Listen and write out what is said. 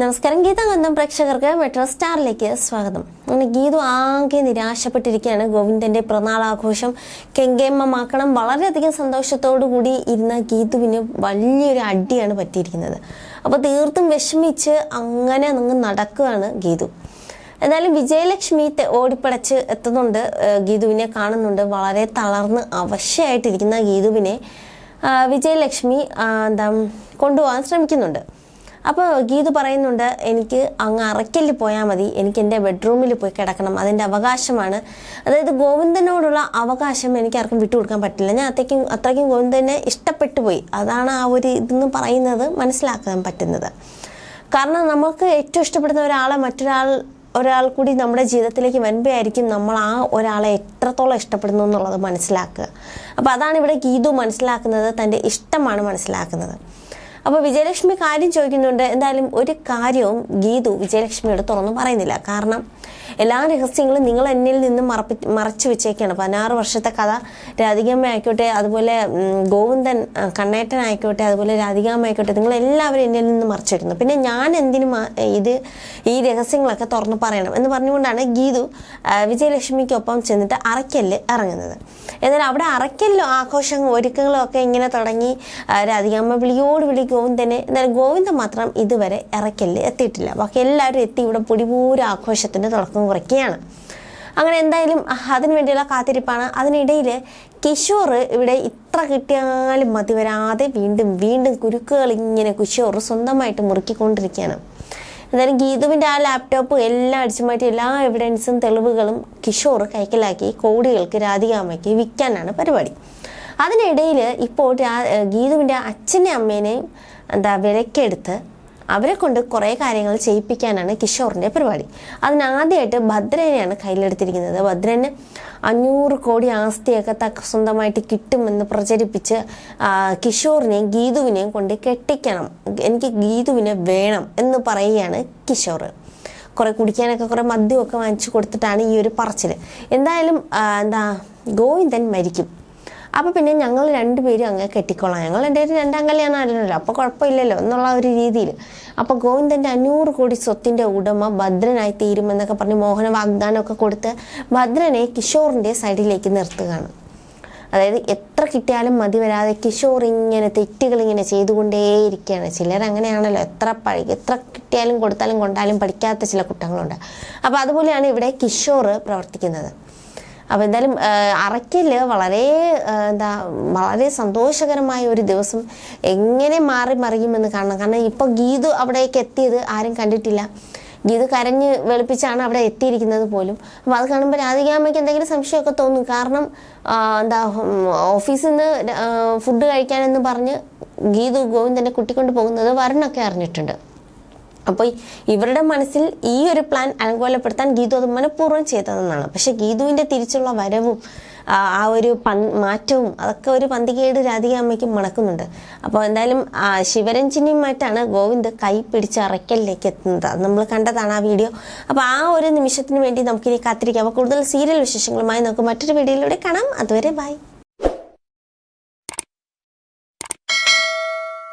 നമസ്കാരം ഗീത ഗീതാനന്ദം പ്രേക്ഷകർക്ക് മെട്രോ സ്റ്റാറിലേക്ക് സ്വാഗതം. അങ്ങനെ ഗീതു ആകെ നിരാശപ്പെട്ടിരിക്കുകയാണ്. ഗോവിന്ദന്റെ പിറന്നാളാഘോഷം കെങ്കേമ്മമാക്കണം വളരെയധികം സന്തോഷത്തോടു കൂടി ഇരുന്ന ഗീതുവിന് വലിയൊരു അടിയാണ് പറ്റിയിരിക്കുന്നത്. അപ്പോൾ തീർത്തും വിഷമിച്ച് അങ്ങനെ അങ്ങ് നടക്കുകയാണ് ഗീതു. എന്നാലും വിജയലക്ഷ്മി ഓടിപ്പടച്ച് എത്തുന്നുണ്ട്. ഗീതുവിനെ കാണുന്നുണ്ട്. വളരെ തളർന്ന് അവശയായിട്ടിരിക്കുന്ന ഗീതുവിനെ വിജയലക്ഷ്മി എന്താ കൊണ്ടുപോകാൻ ശ്രമിക്കുന്നുണ്ട്. അപ്പോൾ ഗീതു പറയുന്നുണ്ട് എനിക്ക് അങ്ങ് അറയ്ക്കൽ പോയാൽ മതി. എനിക്ക് എന്റെ ബെഡ്റൂമിൽ പോയി കിടക്കണം. അതിന്റെ അവകാശമാണ്. അതായത് ഗോവിന്ദനോടുള്ള അവകാശം എനിക്ക് ആർക്കും വിട്ടുകൊടുക്കാൻ പറ്റില്ല. ഞാൻ അത്രയ്ക്കും അത്രയ്ക്കും ഗോവിന്ദനെ ഇഷ്ടപ്പെട്ടു പോയി. അതാണ് ആ ഒരു ഇതെന്ന് പറയുന്നത് മനസ്സിലാക്കാൻ പറ്റുന്നത്. കാരണം നമുക്ക് ഏറ്റവും ഇഷ്ടപ്പെടുന്ന ഒരാളെ മറ്റൊരാൾ ഒരാൾ കൂടി നമ്മുടെ ജീവിതത്തിലേക്ക് വരുമ്പോഴായിരിക്കും നമ്മൾ ആ ഒരാളെ എത്രത്തോളം ഇഷ്ടപ്പെടുന്നു എന്നുള്ളത് മനസ്സിലാക്കുക. അപ്പോൾ അതാണ് ഇവിടെ ഗീതു മനസ്സിലാക്കുന്നത് തന്റെ ഇഷ്ടമാണ് മനസ്സിലാക്കുന്നത്. അപ്പോൾ വിജയലക്ഷ്മി കാര്യം ചോദിക്കുന്നുണ്ട് എന്തായാലും ഒരു കാര്യവും ഗീതു വിജയലക്ഷ്മിയോട് തുറന്നു പറയുന്നില്ല. കാരണം എല്ലാ രഹസ്യങ്ങളും നിങ്ങൾ എന്നിൽ നിന്ന് മറപ്പി മറച്ചു വെച്ചേക്കാണ്. പതിനാറ് വർഷത്തെ കഥ രാധികാമ്മ ആയിക്കോട്ടെ അതുപോലെ ഗോവിന്ദൻ കണ്ണേട്ടൻ ആയിക്കോട്ടെ അതുപോലെ രാധികാമ്മ ആയിക്കോട്ടെ നിങ്ങൾ എല്ലാവരും എന്നിൽ നിന്ന് മറച്ചു വെക്കുന്നു. പിന്നെ ഞാൻ എന്തിനും ഇത് ഈ രഹസ്യങ്ങളൊക്കെ തുറന്നു പറയണം എന്ന് പറഞ്ഞുകൊണ്ടാണ് ഗീതു വിജയലക്ഷ്മിക്കൊപ്പം ചെന്നിട്ട് അറയ്ക്കൽ ഇറങ്ങുന്നത്. എന്നാൽ അവിടെ അറയ്ക്കല്ലോ ആഘോഷങ്ങൾ ഒരുക്കങ്ങളും ഒക്കെ ഇങ്ങനെ തുടങ്ങി രാധികമ്മ വിളിയോട് വിളി ഗോവിന്ദനെ. എന്നാൽ ഗോവിന്ദൻ മാത്രം ഇതുവരെ ഇറക്കല്ല് എത്തിയിട്ടില്ല. ബാക്കി എല്ലാവരും എത്തി ഇവിടെ പൊടിപൂര ആഘോഷത്തിന് തുടക്കം കുറിക്കുകയാണ്. അങ്ങനെ എന്തായാലും അതിനു വേണ്ടിയുള്ള കാത്തിരിപ്പാണ്. അതിനിടയിൽ കിഷോർ ഇവിടെ ഇത്ര കിട്ടിയാലും മതി വരാതെ വീണ്ടും വീണ്ടും കുരുക്കുകൾ ഇങ്ങനെ കിഷോർ സ്വന്തമായിട്ട് മുറുക്കിക്കൊണ്ടിരിക്കുകയാണ്. എന്തായാലും ഗീതുവിന്റെ ആ ലാപ്ടോപ്പ് എല്ലാം അടിച്ചു മാറ്റി എല്ലാ എവിഡൻസും തെളിവുകളും കിഷോർ കൈക്കലാക്കി കോടികൾക്ക് രാധികാമ്മയ്ക്ക് വിൽക്കാനാണ് പരിപാടി. അതിനിടയിൽ ഇപ്പോൾ ഗീതുവിന്റെ അച്ഛനെയും അമ്മേനെയും എന്താ വിലക്കെടുത്ത് അവരെ കൊണ്ട് കുറേ കാര്യങ്ങൾ ചെയ്യിപ്പിക്കാനാണ് കിഷോറിന്റെ പരിപാടി. അതിനാദ്യമായിട്ട് ഭദ്രനെയാണ് കയ്യിലെടുത്തിരിക്കുന്നത്. ഭദ്രന് അഞ്ഞൂറ് കോടി ആസ്തിയൊക്കെ തക്ക സ്വന്തമായിട്ട് കിട്ടുമെന്ന് പ്രചരിപ്പിച്ച് കിഷോറിനെയും ഗീതുവിനെയും കൊണ്ട് കെട്ടിക്കണം. എനിക്ക് ഗീതുവിനെ വേണം എന്ന് പറയുകയാണ് കിഷോർ കുറേ കുടിക്കാനൊക്കെ കുറേ മദ്യമൊക്കെ വാങ്ങിച്ചു കൊടുത്തിട്ടാണ് ഈ ഒരു പറച്ചിൽ എന്തായാലും എന്താ ഗോവിന്ദൻ മരിക്കും. അപ്പോൾ പിന്നെ ഞങ്ങൾ രണ്ടുപേരും അങ്ങനെ കെട്ടിക്കൊള്ളാം ഞങ്ങൾ എന്റെ ഒരു രണ്ടാം കല്യാണം ആയിരുന്നല്ലോ. അപ്പോൾ കുഴപ്പമില്ലല്ലോ എന്നുള്ള ഒരു രീതിയിൽ. അപ്പോൾ ഗോവിന്ദന്റെ അഞ്ഞൂറ് കോടി സ്വത്തിന്റെ ഉടമ ഭദ്രനായി തീരുമെന്നൊക്കെ പറഞ്ഞ് മോഹന വാഗ്ദാനമൊക്കെ കൊടുത്ത് ഭദ്രനെ കിഷോറിന്റെ സൈഡിലേക്ക് നിർത്തുകയാണ്. അതായത് എത്ര കിട്ടിയാലും മതി വരാതെ കിഷോർ ഇങ്ങനെ തെറ്റുകൾ ഇങ്ങനെ ചെയ്തുകൊണ്ടേയിരിക്കുകയാണ്. ചിലർ അങ്ങനെയാണല്ലോ എത്ര പഴി എത്ര കിട്ടിയാലും കൊടുത്താലും കൊണ്ടാലും പഠിക്കാത്ത ചില കുട്ടികളുണ്ട് അപ്പോൾ അതുപോലെയാണ് ഇവിടെ കിഷോർ പ്രവർത്തിക്കുന്നത്. അപ്പോൾ എന്തായാലും അറയ്ക്കൽ വളരെ എന്താ വളരെ സന്തോഷകരമായ ഒരു ദിവസം എങ്ങനെ മാറി മറിയുമെന്ന് കാണണം. കാരണം ഇപ്പോൾ ഗീതു അവിടേക്ക് എത്തിയത് ആരും കണ്ടിട്ടില്ല. ഗീതു കരഞ്ഞ് വെളുപ്പിച്ചാണ് അവിടെ എത്തിയിരിക്കുന്നത് പോലും. അപ്പോൾ അത് കാണുമ്പോൾ രാധികാമ്മയ്ക്ക് എന്തെങ്കിലും സംശയമൊക്കെ തോന്നും. കാരണം എന്താ ഓഫീസിൽ നിന്ന് ഫുഡ് കഴിക്കാനെന്ന് പറഞ്ഞ് ഗീതു ഗോവിന്ദനെ കുട്ടിക്കൊണ്ട് പോകുന്നത് വരുണൊക്കെ അറിഞ്ഞിട്ടുണ്ട്. അപ്പോൾ ഇവരുടെ മനസ്സിൽ ഈ ഒരു പ്ലാൻ അലങ്കോലപ്പെടുത്താൻ ഗീതു അത് മനഃപൂർവം ചെയ്തതെന്നാണ്. പക്ഷെ ഗീതുവിന്റെ തിരിച്ചുള്ള വരവും ആ ഒരു പൻ മാറ്റവും അതൊക്കെ ഒരു പന്തികേട് രാധിക അമ്മയ്ക്ക് മണക്കുന്നുണ്ട് അപ്പോൾ എന്തായാലും ശിവരഞ്ജിനിയുമായിട്ടാണ് ഗോവിന്ദ് കൈ പിടിച്ച് അറയ്ക്കലിലേക്ക് എത്തുന്നത്. നമ്മൾ കണ്ടതാണ് ആ വീഡിയോ. അപ്പോൾ ആ ഒരു നിമിഷത്തിന് വേണ്ടി നമുക്കിനി കാത്തിരിക്കാം. അപ്പോൾ കൂടുതൽ സീരിയൽ വിശേഷങ്ങളുമായി നമുക്ക് മറ്റൊരു വീഡിയോയിലൂടെ കാണാം. അതുവരെ ബൈ.